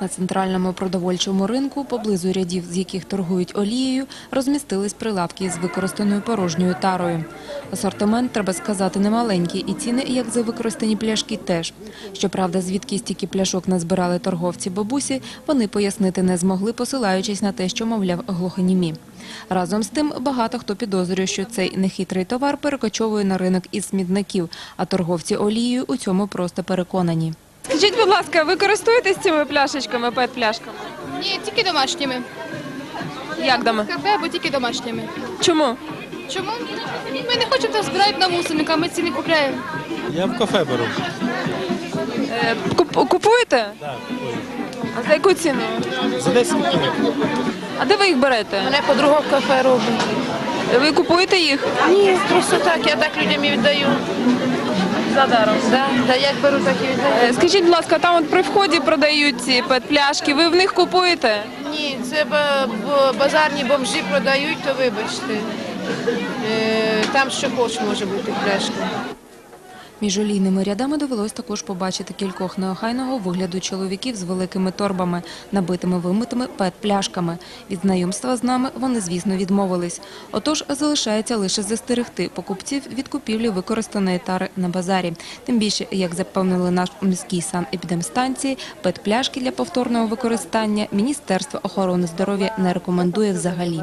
На центральному продовольчому ринку, поблизу рядів, з яких торгують олією, розмістились прилавки з використаною порожньою тарою. Асортимент, треба сказати, немаленький, і ціни, як за використані пляшки, теж. Щоправда, звідки стільки пляшок назбирали торговці бабусі, вони пояснити не змогли, посилаючись на те, що, мовляв, глухонімі. Разом з тим, багато хто підозрює, що цей нехитрий товар перекочовує на ринок із смітників, а торговці олією у цьому просто переконані. Скажіть, будь ласка, ви користуєтесь цими пляшечками, пет-пляшками? Ні, тільки домашніми. Як дома? Кафе або тільки домашніми. Чому? Чому? Ми не хочемо там збирати на мусорника, ми ці не купляємо. Я в кафе беру. Е, куп- купуєте? Так. А за яку ціну? За 10 копійок. А де ви їх берете? Мене подруга в кафе робить. Ви купуєте їх? Ні, просто так, я так людям і віддаю. За даром. Да, да, як беру, так і віддаю. Е, Скажіть, будь ласка, там от при вході продають ці пет-пляшки, ви в них купуєте? Ні, це ба- бо- базарні бомжі продають, то вибачте. Е, Там що хоч може бути пляшка. Між олійними рядами довелось також побачити кількох неохайного вигляду чоловіків з великими торбами, набитими вимитими пет-пляшками. Від знайомства з нами вони, звісно, відмовились. Отож, залишається лише застерегти покупців від купівлі використаної тари на базарі. Тим більше, як запевнили наш міській санепідемстанції, пет-пляшки для повторного використання Міністерство охорони здоров'я не рекомендує взагалі.